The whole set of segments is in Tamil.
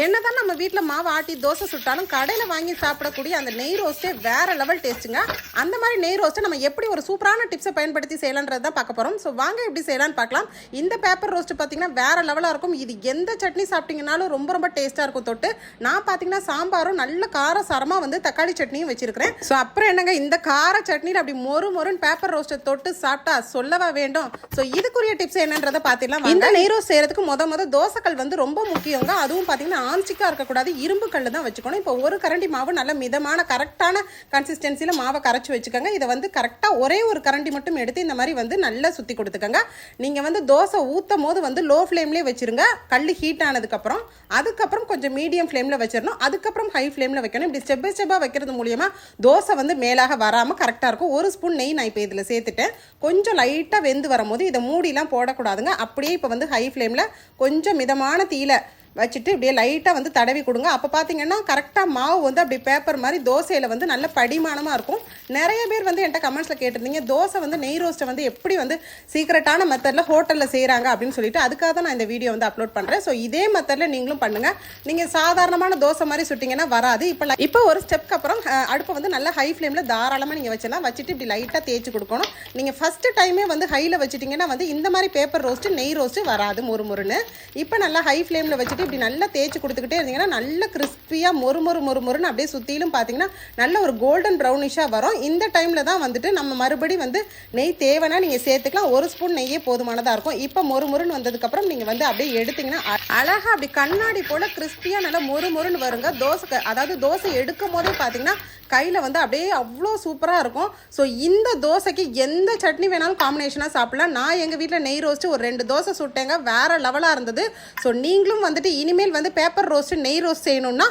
என்னதான் நம்ம வீட்டில் மாவு ஆட்டி தோசை சுட்டாலும் கடையில் வாங்கி சாப்பிடக்கூடிய அந்த நெய் ரோஸ்ட்டே வேற லெவல் டேஸ்ட்டுங்க அந்த மாதிரி நெய் ரோஸ்ட்டை நம்ம எப்படி ஒரு சூப்பரான டிப்ஸை பயன்படுத்தி செய்யலான்றது தான் பார்க்க போகிறோம் ஸோ வாங்க எப்படி செய்யலாம்னு பார்க்கலாம். இந்த பேப்பர் ரோஸ்ட்டு பார்த்தீங்கன்னா வேற லெவலாக இருக்கும். இது எந்த சட்னி சாப்பிட்டீங்கனாலும் ரொம்ப ரொம்ப டேஸ்ட்டாக இருக்கும் தொட்டு. நான் பார்த்தீங்கன்னா சாம்பாரும் நல்ல கார சாரமாக வந்து தக்காளி சட்னியும் வச்சிருக்கிறேன். ஸோ அப்புறம் என்னங்க இந்த கார சட்னியில் அப்படி மொறு மொறுன்னு பேப்பர் ரோஸ்ட்டை தொட்டு சாப்பிட்டா சொல்லவா வேண்டும்? ஸோ இதுக்குரிய டிப்ஸ் என்னன்றதை பார்த்திடலாம். இந்த நெய் ரோஸ்ட் செய்கிறதுக்கு முத முத தோசைக்கல் வந்து ரொம்ப முக்கியங்க. அதுவும் பார்த்தீங்கன்னா ஆன்ஸ்டிக்காக இருக்கக்கூடாது இரும்பு கல் தான் வச்சுக்கணும். இப்போ ஒரு கரண்டி மாவு நல்ல மிதமான கரெக்டான கன்சிஸ்டன்சியில் மாவை கரைச்சி வச்சுக்கோங்க. இதை வந்து கரெக்டாக ஒரே ஒரு கரண்டி மட்டும் எடுத்து இந்த மாதிரி வந்து நல்லா சுற்றி கொடுத்துக்கோங்க. நீங்கள் வந்து தோசை ஊற்றும் போது வந்து லோ ஃப்ளேம்லேயே வச்சுருங்க. கல் ஹீட் ஆனதுக்கப்புறம் அதுக்கப்புறம் கொஞ்சம் மீடியம் ஃப்ளேமில் வச்சிடணும் அதுக்கப்புறம் ஹை ஃப்ளேமில் வைக்கணும். இப்படி ஸ்டெப் பை ஸ்டெப்பாக வைக்கிறது மூலியமாக தோசை வந்து மேலாக வராமல் கரெக்டாக இருக்கும். ஒரு ஸ்பூன் நெய் நான் இப்போ இதில் சேர்த்துட்டேன். கொஞ்சம் லைட்டாக வெந்து வரும்போது இதை மூடிலாம் போடக்கூடாதுங்க. அப்படியே இப்போ வந்து ஹை ஃப்ளேமில் கொஞ்சம் மிதமான தீயில வச்சுட்டு இப்படியே லைட்டாக வந்து தடவி கொடுங்க. அப்போ பார்த்தீங்கன்னா கரெக்டாக மாவு வந்து அப்படி பேப்பர் மாதிரி தோசையில் வந்து நல்ல படிமானமாக இருக்கும். நிறைய பேர் வந்து என்கிட்ட கமெண்ட்ஸில் கேட்டிருந்தீங்க தோசை வந்து நெய் ரோஸ்ட்டை வந்து எப்படி வந்து சீக்ரெட்டான மெத்தடில் ஹோட்டலில் செய்கிறாங்க அப்படின்னு சொல்லிட்டு அதுக்காக தான் நான் இந்த வீடியோ வந்து அப்லோட் பண்ணுறேன் ஸோ இதே மெத்தடில் நீங்களும் பண்ணுங்கள் நீங்கள் சாதாரணமான தோசை மாதிரி சுட்டிங்கன்னா வராது. இப்போ இப்போ ஒரு ஸ்டெப்க்கு அப்புறம் அடுப்பை வந்து நல்லா ஹை ஃப்ளேமில் தாராளமாக நீங்கள் வச்சிடலாம். வச்சுட்டு இப்படி லைட்டாக தேய்ச்சி கொடுக்கணும். நீங்கள் ஃபஸ்ட்டு டைமே வந்து ஹையில் வச்சுட்டிங்கன்னா வந்து இந்த மாதிரி பேப்பர் ரோஸ்ட்டு நெய் ரோஸ்ட்டு வராது முறு முறுன்னு. இப்போ நல்லா ஹை ஃப்ளேமில் வச்சுட்டு இப்படி நல்லா தேய்ச்சி கொடுத்துக்கிட்டே இருந்தீங்கன்னா நல்ல கிறிஸ்பியாக மொறு மொறு மொறு மொறுன்னு அப்படியே சுற்றிலும் பார்த்தீங்கன்னா நல்ல ஒரு கோல்டன் ப்ரௌனிஷாக வரும். இந்த டைமில் தான் வந்துட்டு நம்ம மறுபடி வந்து நெய் தேவைன்னா நீங்கள் சேர்த்துக்கலாம். ஒரு ஸ்பூன் நெய்யே போதுமானதாக இருக்கும். இப்போ மொறு மொறுன்னு வந்ததுக்கப்புறம் நீங்கள் வந்து அப்படியே எடுத்தீங்கன்னா அழகாக அப்படி கண்ணாடி போல் கிறிஸ்பியாக நல்லா மொறு மொறுன்னு வருங்க. தோசை அதாவது தோசை எடுக்கும் போதே பார்த்தீங்கன்னா கையில் வந்து அப்படியே அவ்வளோ சூப்பராக இருக்கும். ஸோ இந்த தோசைக்கு எந்த சட்னி வேணாலும் காம்பினேஷனாக சாப்பிடலாம். நான் எங்கள் வீட்டில் நெய் ரோஸ்ட்டு ஒரு ரெண்டு தோசை சுட்டேங்க. வேற லெவலாக இருந்தது. ஸோ நீங்களும் வந்துட்டு இனிமேல் வந்து பேப்பர் ரோஸ்ட்டு நெய் ரோஸ்ட் செய்யணும்னா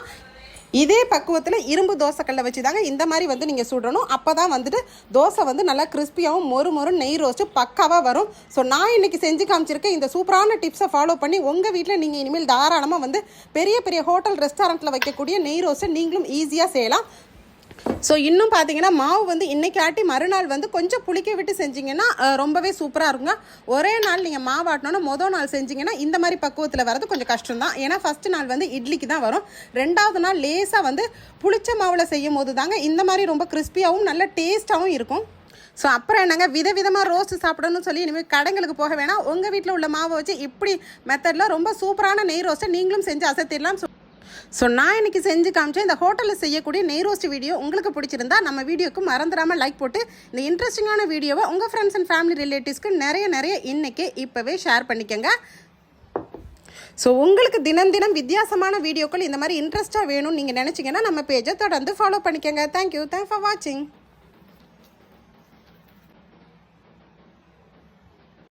இதே பக்குவத்தில் இரும்பு தோசைக்கல்ல வச்சு தாங்க இந்த மாதிரி வந்து நீங்கள் சுடணும். அப்போ தான் வந்துட்டு தோசை வந்து நல்லா கிறிஸ்பியாகவும் மொறு மொறு நெய் ரோஸ்ட்டு பக்காவாக வரும். ஸோ நான் இன்றைக்கி செஞ்சு காமிச்சிருக்கேன். இந்த சூப்பரான டிப்ஸை ஃபாலோ பண்ணி உங்கள் வீட்டில் நீங்கள் இனிமேல் தாராளமாக வந்து பெரிய பெரிய ஹோட்டல் ரெஸ்டாரண்ட்டில் வைக்கக்கூடிய நெய் ரோஸ்ட்டை நீங்களும் ஈஸியாக செய்யலாம். ஸோ இன்னும் பார்த்தீங்கன்னா மாவு வந்து இன்றைக்கி ஆட்டி மறுநாள் வந்து கொஞ்சம் புளிக்க விட்டு செஞ்சீங்கன்னா ரொம்பவே சூப்பராக இருக்குங்க. ஒரே நாள் நீங்கள் மாவு ஆட்டினோன்னா மொதல் நாள் செஞ்சீங்கன்னா இந்த மாதிரி பக்குவத்தில் வரது கொஞ்சம் கஷ்டம் தான் ஏன்னா ஃபஸ்ட்டு நாள் வந்து இட்லிக்கு தான் வரும். ரெண்டாவது நாள் லேசாக வந்து புளிச்ச மாவில் செய்யும் போது தாங்க இந்த மாதிரி ரொம்ப கிறிஸ்பியாகவும் நல்ல டேஸ்ட்டாகவும் இருக்கும். ஸோ அப்புறம் என்னங்க? விதவிதமாக ரோஸ்ட் சாப்பிடணும்னு சொல்லி இனிமேல் கடைங்களுக்கு போக வேணாம். உங்கள் வீட்டில் உள்ள மாவை வச்சு இப்படி மெத்தடில் ரொம்ப சூப்பரான நெய் ரோஸ்ட்டை நீங்களும் செஞ்சு அசத்திடலாம் ஸோ நான் இன்னைக்கு செஞ்சு காமிச்சேன். இந்த ஹோட்டலில் செய்யக்கூடிய நெய் ரோஸ்ட் வீடியோ உங்களுக்கு பிடிச்சிருந்தா நம்ம வீடியோக்கு மறந்துடாமல் லைக் போட்டு இந்த இன்ட்ரெஸ்டிங்கான வீடியோவை உங்கள் ஃப்ரெண்ட்ஸ் அண்ட் ஃபேமிலி ரிலேட்டிவ்ஸ்க்கு நிறைய நிறைய இன்னைக்கு இப்போவே ஷேர் பண்ணிக்கோங்க. ஸோ உங்களுக்கு தினம் தினம் வித்தியாசமான வீடியோக்கள் இந்த மாதிரி இன்ட்ரெஸ்ட்டாக வேணும்னு நீங்கள் நினச்சிங்கன்னா நம்ம பேஜை தொடர்ந்து ஃபாலோ பண்ணிக்கோங்க. தேங்க்யூ தேங்க்ஸ் ஃபார் வாட்சிங்